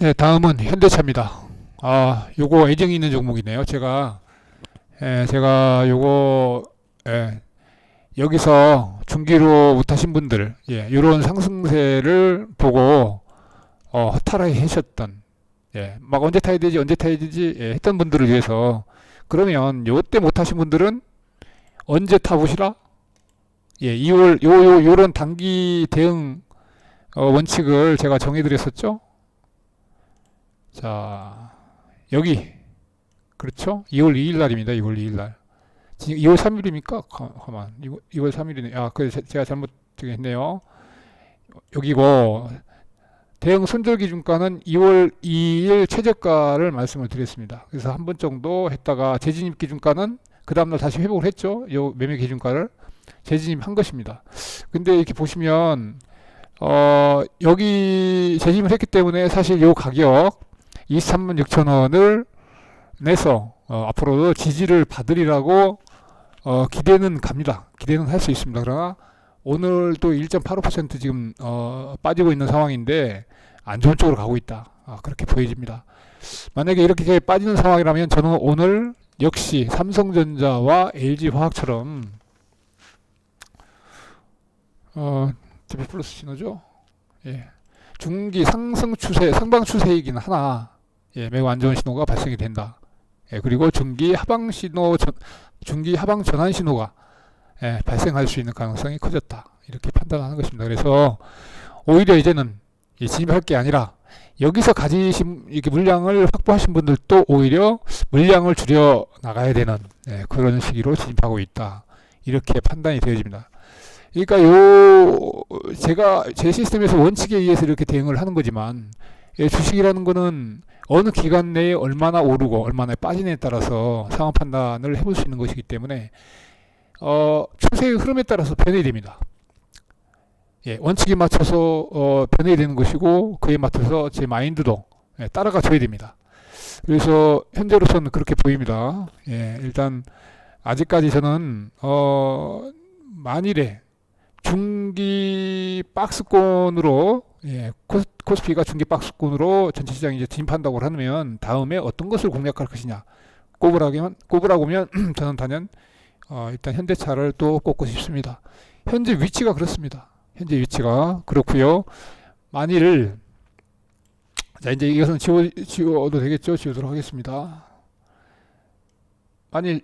네, 다음은 현대차입니다. 아, 요거 애정이 있는 종목이네요. 제가, 예, 제가 요거, 예, 여기서 중기로 못하신 분들, 예, 요런 상승세를 보고, 어, 허탈하게 하셨던, 예, 막 언제 타야 되지, 언제 타야 되지, 예, 했던 분들을 위해서, 그러면 요때 못하신 분들은 언제 타보시라? 예, 2월, 요, 요, 요런 단기 대응, 어, 원칙을 제가 정해드렸었죠? 자, 여기. 그렇죠? 2월 2일 날입니다. 2월 2일 날. 지금 2월 3일입니까? 가만. 2월 3일이네. 아, 그 제가 잘못 했네요. 여기고 대응 손절 기준가는 2월 2일 최저가를 말씀을 드렸습니다. 그래서 한 번 정도 했다가 재진입 기준가는 그 다음날 다시 회복을 했죠. 요 매매 기준가를 재진입한 것입니다. 근데 이렇게 보시면 어, 여기 재진입을 했기 때문에 사실 요 가격 23만 6천 원을 내서 어, 앞으로도 지지를 받으리라고 어, 기대는 갑니다. 기대는 할 수 있습니다. 그러나 오늘 또 1.85% 지금 어, 빠지고 있는 상황인데 안 좋은 쪽으로 가고 있다. 아, 그렇게 보여집니다. 만약에 이렇게 빠지는 상황이라면 저는 오늘 역시 삼성전자와 LG화학처럼 어, TP 플러스 신호죠. 예. 중기 상승 추세, 상방 추세이긴 하나 예, 매우 안 좋은 신호가 발생이 된다. 예, 그리고 중기 하방 신호, 전, 중기 하방 전환 신호가 예, 발생할 수 있는 가능성이 커졌다. 이렇게 판단하는 것입니다. 그래서 오히려 이제는 이 진입할 게 아니라 여기서 가지신 이렇게 물량을 확보하신 분들도 오히려 물량을 줄여 나가야 되는 예, 그런 시기로 진입하고 있다. 이렇게 판단이 되어집니다. 그러니까 요 제가 제 시스템에서 원칙에 의해서 이렇게 대응을 하는 거지만 예, 주식이라는 거는 어느 기간 내에 얼마나 오르고 얼마나 빠지냐에 따라서 상황 판단을 해볼 수 있는 것이기 때문에 어, 추세의 흐름에 따라서 변해야 됩니다. 예, 원칙에 맞춰서 어, 변해야 되는 것이고 그에 맞춰서 제 마인드도 예, 따라가 줘야 됩니다. 그래서 현재로서는 그렇게 보입니다. 예, 일단 아직까지 저는 어, 만일에 중기 박스권으로 예, 코스, 코스 피가 중기 박스권으로 전체 시장에 이제 진입한다고 하면 다음에 어떤 것을 공략할 것이냐 꼽으라면 꼽으라고 하면 저는 단연 어, 일단 현대차를 또 꼽고 싶습니다. 현재 위치가 그렇습니다. 현재 위치가 그렇고요. 만일 자 이제 이것은 지워 지워도 되겠죠? 지우도록 하겠습니다. 만일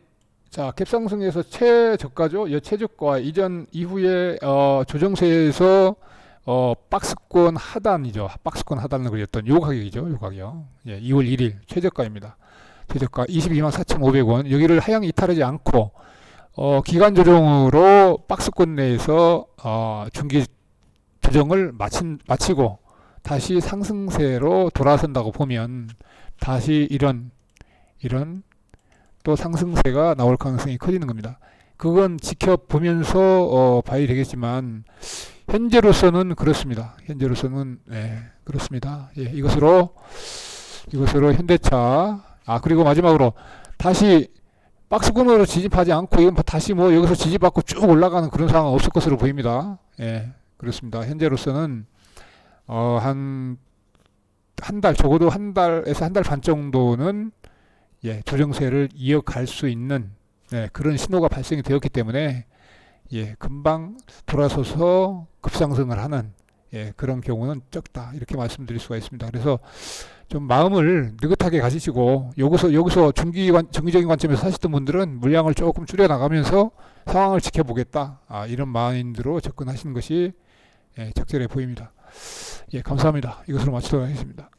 자 갭상승에서 최저가죠. 여 최저가 이전 이후에 어, 조정세에서 어, 박스권 하단이죠. 박스권 하단을 그렸던 요 가격이죠. 요 가격. 예, 2월 1일 최저가입니다. 최저가 22만 4,500원. 여기를 하향 이탈하지 않고 어, 기간 조정으로 박스권 내에서 어, 중기 조정을 마친, 마치고 다시 상승세로 돌아선다고 보면 다시 이런 이런 또 상승세가 나올 가능성이 커지는 겁니다. 그건 지켜보면서 어, 봐야 되겠지만 현재로서는 그렇습니다. 현재로서는 예, 그렇습니다. 예, 이것으로 이것으로 현대차 아 그리고 마지막으로 다시 박스권으로 지집하지 않고 이건 다시 뭐 여기서 지집받고 쭉 올라가는 그런 상황 없을 것으로 보입니다. 예, 그렇습니다. 현재로서는 어, 한 한 달 적어도 한 달에서 한 달 반 정도는 예, 조정세를 이어갈 수 있는 예, 그런 신호가 발생이 되었기 때문에 예, 금방 돌아서서 급상승을 하는 예, 그런 경우는 적다 이렇게 말씀드릴 수가 있습니다. 그래서 좀 마음을 느긋하게 가지시고 여기서 여기서 중기 관, 정기적인 관점에서 사시던 분들은 물량을 조금 줄여 나가면서 상황을 지켜보겠다 아, 이런 마인드로 접근하시는 것이 예, 적절해 보입니다. 예, 감사합니다. 이것으로 마치도록 하겠습니다.